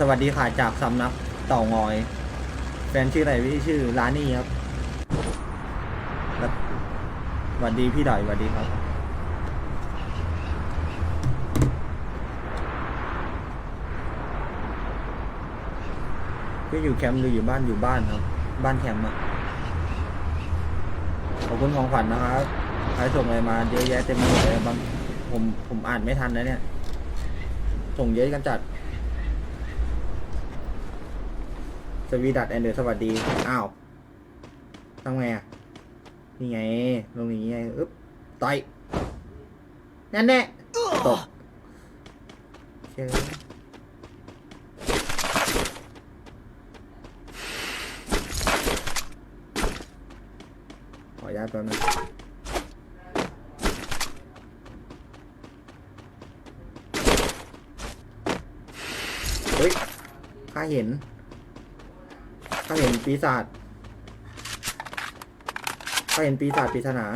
สวัสดีค่ะจากสำนักเต่างอย แฟนชื่ออะไรพี่ชื่อลานนี่ครับแล้วสวัสดีพี่ดอยสวัสดีครับพี่อยู่แคมป์หรืออยู่บ้านอยู่บ้านครับ บ้านแคมป์อะขอบคุณของขวัญนะครับใครส่งอะไรมาเยอะแยะเต็มไปหมดเลยบางผมผมอ่านไม่ทันนะเนี่ย ส่งเยอะกันจัด สวีดัตแอนเดอร์สวัสดี อ้าวทำไงอะ นี่ไง ลงอย่างงี้ไงอึ๊บต่อยนั่นแน่ตกเชื่อขออนุญาตแป๊บนึงเฮ้ยข้าเห็น ข้าเห็นปีศาจข้าเห็นปีศาจปริศนา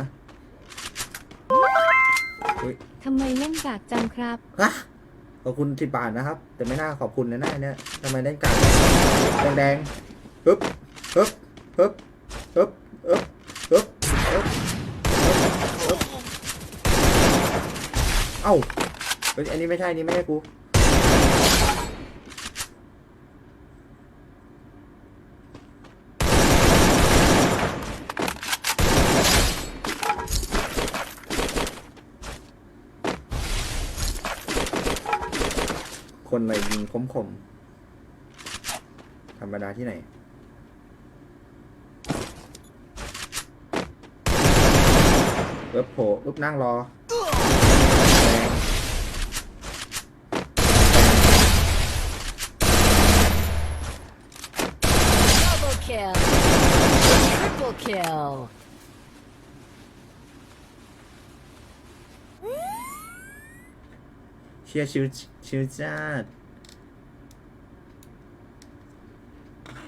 ทำไมเล่นกากจังครับ ฮะขอบคุณสิบบาทนะครับ แต่ไม่น่าขอบคุณนะหน้าเนี่ยทำไมเล่นการแดงแดงๆฮึบฮึบฮึบฮึบฮึบฮึบฮึบฮึบเอ้าเฮ้ยอันนี้ไม่ใช่อันนี้ไม่ใช่กู คนอะไรยิงคมคมธรรมดาที่ไหนเอิบโผล่อึบนั่งรอแดง Double kill Triple kill เชียร์ชิวชิวจ้าด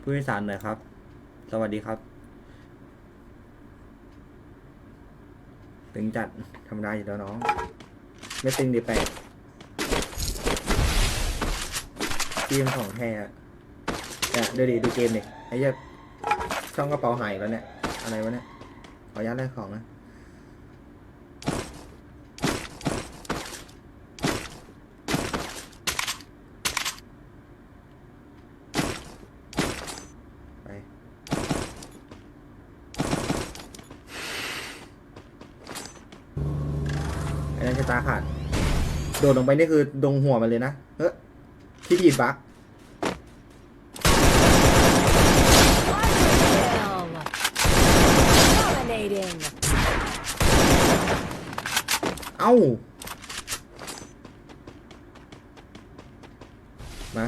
ผู้โดยสารหน่อยครับ สวัสดีครับ ตึงจัดธรรมดาอยู่แล้วน้อง ไม่ตึงดีแปลกเกมของแท้อะเนี่ยเดี๋ยวดิดูเกมดิไอ้เหี้ยช่องกระเป๋าหายแล้วเนี่ย อะไรวะเนี่ย ขออนุญาตแลกของนะ ไปอ้นั่นจะตาขาด โดดลงไปนี่คือดงหัวมันเลยนะ เฮ้ยที่ดีดบักเอ้า มา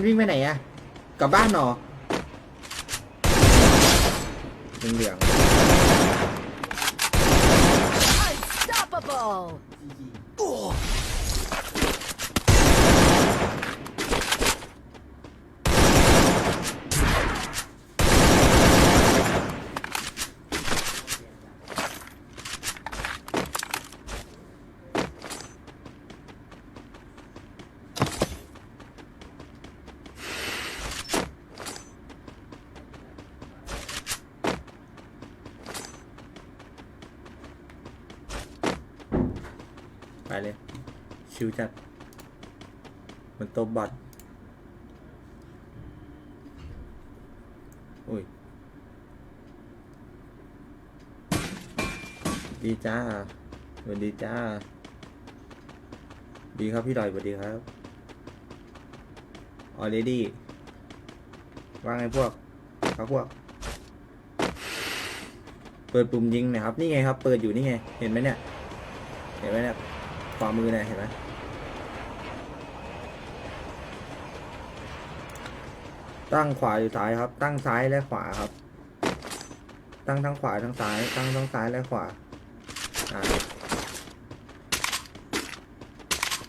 มันวิ่งไปไหนอะกลับบ้านหนอเหลือง Unstoppable ชิวจัดเหมันตัวบอทอุ้ย ดีจ้าสวัสดีจ้า ดีครับพี่ดอยสวัสดีครับออเรดี้ว่าไงพวกครับพวก เปิดปุ่มยิงนะครับ นี่ไงครับ เปิดอยู่นี่ไง เห็นไหมเนี่ย เห็นไหมเนี่ยขวามมือเนี่ย เห็นไหม ตั้งขวาอยู่ซ้ายครับ ตั้งซ้ายและขวาครับ ตั้งทั้งขวาทั้งซ้าย ตั้งทั้งซ้ายและขวาอ่า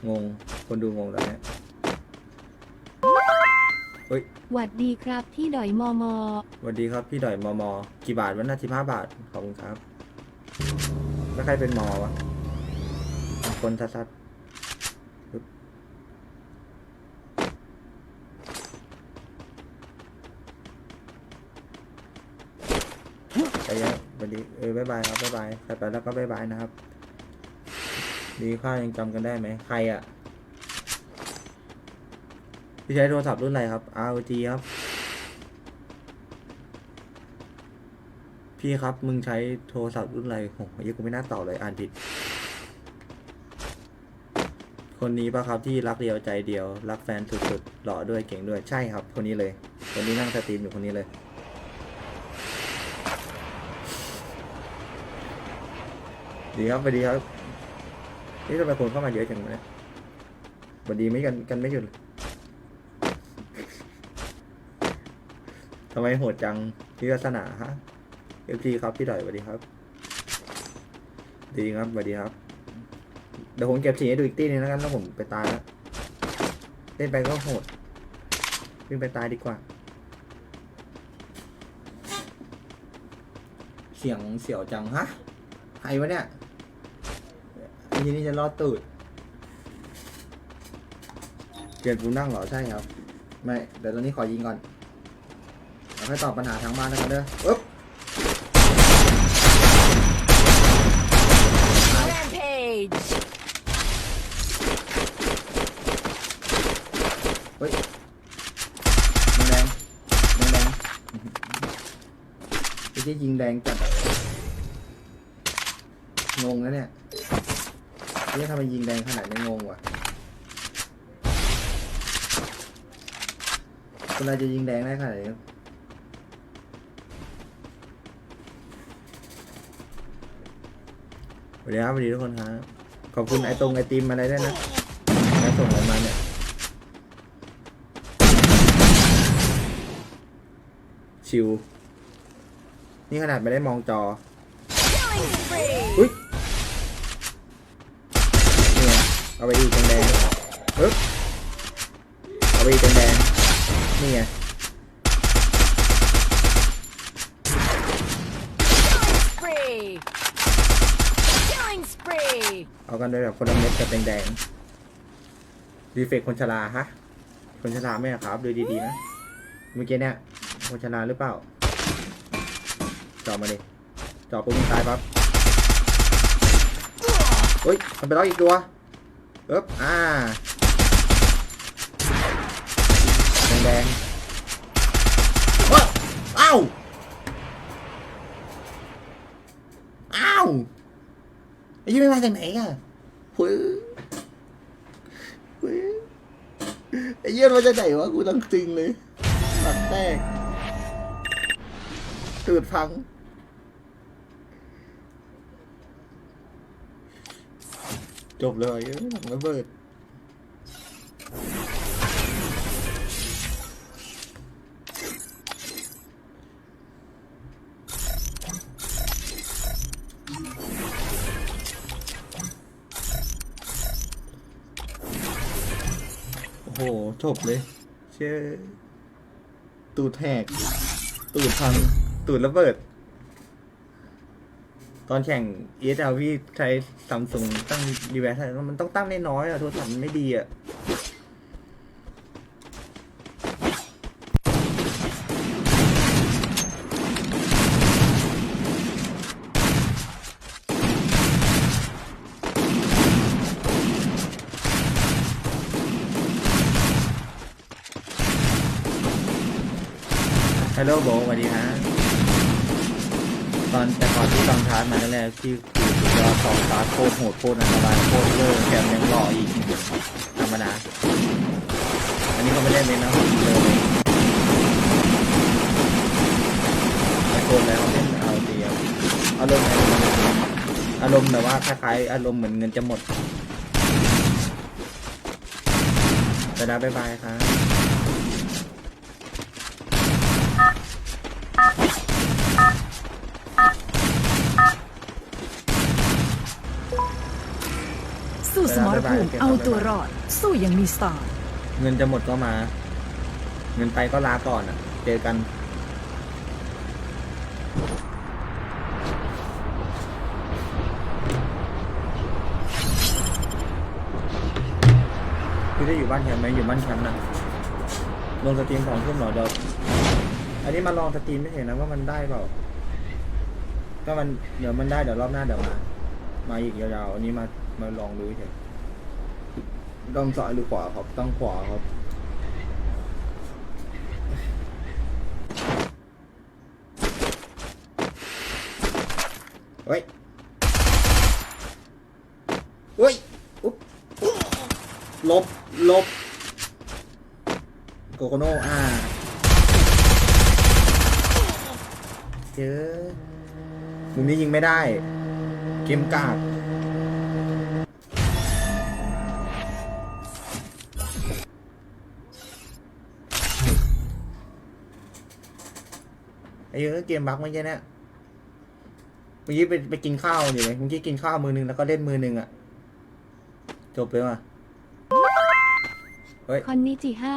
งง คนดูงงแล้วเนี่ยเฮ้ยหวัดดีครับที่ดอยมอมอสวัสดีครับพี่ดอยมอมอกี่บาทวันน่าสิบห้าบาท ขอบคุณครับ แล้วใครเป็นมอวะ คนซัดๆ ไปยังสวัสดีเออบ๊ายบายครับบ๊ายบายใครไปแล้วก็บ๊ายบายนะครับ ดีข้ายังจำกันได้ไหมใครอะพี่ใช้โทรศัพท์รุ่นอะไรครับ ROG ครับ พี่ครับ มึงใช้โทรศัพท์รุ่นอะไรโอ้โหยังกูไม่น่าตอบเลยอ่านผิด คนนี้ปะครับที่รักเดียวใจเดียว รักแฟนสุดๆหล่อด้วยเก่งด้วยใช่ครับ คนนี้เลยคนนี้นั่งสตรีมอยู่คนนี้เลย ดีครับสวัสดีครับนี่ทำไมคนเข้ามาเยอะจังเนี่ยสวัสดีไม่กันกันไม่หยุดทำไมโหดจังพี่ลักษณะฮะเอฟซีครับพี่ดอยสวัสดีครับ ดีครับสวัสดีครับ เดี๋ยวผมเก็บสีให้ดูอีกตีหนึงแล้วกันแล้วผมไปตายแล้วเล่นไปก็โหดวิ่งไปตายดีกว่า เสียงเสียวจังฮะ ใครวะเนี่ยไอ้ทีนี้จะรอดตูดเปลี่ยนปูนั่งเหรอใช่ครับ ไม่เดี๋ยวตอนนี้ขอยิงก่อนแล้วค่อยตอบปัญหาทางบ้านแล้วกันเด้อปึ๊บ Rampage เฮ้ยแดงแดงแดงไอ้ที่ยิงแดงจัดอะ งงนะเนี่ยนี่ทำไมยิงแดงขนาดนี้งงวะคนเราจะยิงแดงได้ขนาดนี้สวัสดีครับสวัสดีทุกคนครับขอบคุณไอตรงไอติมอะไรด้วยนะไอส่งอะไรมาเนี่ยชิว นี่ขนาดไม่ได้มองจอ เอาไปอีกแดงปึ๊บเอาไปอีกแดงนี่ไงเอากันด้วยแบบคนละเม็ดกับแดงๆรีเฟกคนชราฮะ คนชราไหมครับดูดีๆนะ เมื่อกี้เนี่ยคนชราหรือเปล่าจอมาดิจอปุ๊บมึงตายปั๊บเฮ้ย มันไปแล้วอีกตัว เอ๊บอ่าแดงๆว้าวอ้าวอ้าวไอ้ยี่ไม่มาจากไหนอะพื้พื้ไอ้ยี่มาจากไหนวะกูต้องจริงเลยตัดแตกตืดพัง จบเลยหลังระเบิดโอ้โห จบเลย เชื่อตูดแหกตูดพังตูดระเบิด ตอนแข่ง ESL พี่ใช้ซัมซุงตั้งดีแวสมันต้องตั้งน้อยๆอะโทรศัพท์มันไม่ดีอะฮัลโหลโบสวัสดีฮะ ตอนแต่ก่อนที่ตอนชาร์มาแรกๆที่คือสุดยอดสองชาร์โคตรโหดโคตรอันตรายโคตรเวอร์แถมยังหล่ออีกธรรมดาอันนี้ก็ไม่ได้เลยนะเลยไอโฟนแล้วเล่นเอาเดียวอารมณ์อารมณ์แบบว่าคล้ายๆอารมณ์เหมือนเงินจะหมดแต่ดาบายบายครับ สู้สมรภูมิเอาตัวรอด สู้อยังมีสไตล์เงินจะหมดก็มา เงินไปก็ลาก่อนอะ เจอกันคือได้อยู่บ้านแคมป์ไหมอยู่บ้านแคมป์นะลงสตรีมสองทุ่มเหรอเดี๋ยวอันนี้มาลองสตรีมไม่เห็นนะว่ามันได้เปล่าถ้ามันเดี๋ยวมันได้เดี๋ยวรอบหน้าเดี๋ยวมา มาอีกยาวๆอันนี้มา มาลองดูเฉยต้องซ้ายหรือขวาครับต้องขวาครับ เฮ้ย เฮ้ยอุ๊บอุ๊บลบ ลบ โกโกโน่อ่า เจอมุมนี้ยิงไม่ได้ เกมกาก ไอ้เหี้ยเกมบั๊กไม่ใช่เนี่ยเมื่อกี้ไปไปกินข้าวอยู่เลยเมื่อกี้กินข้าวมือหนึงแล้วก็เล่นมือหนึงอะจบเลยว่ะเฮ้ยคอนนิจิห้า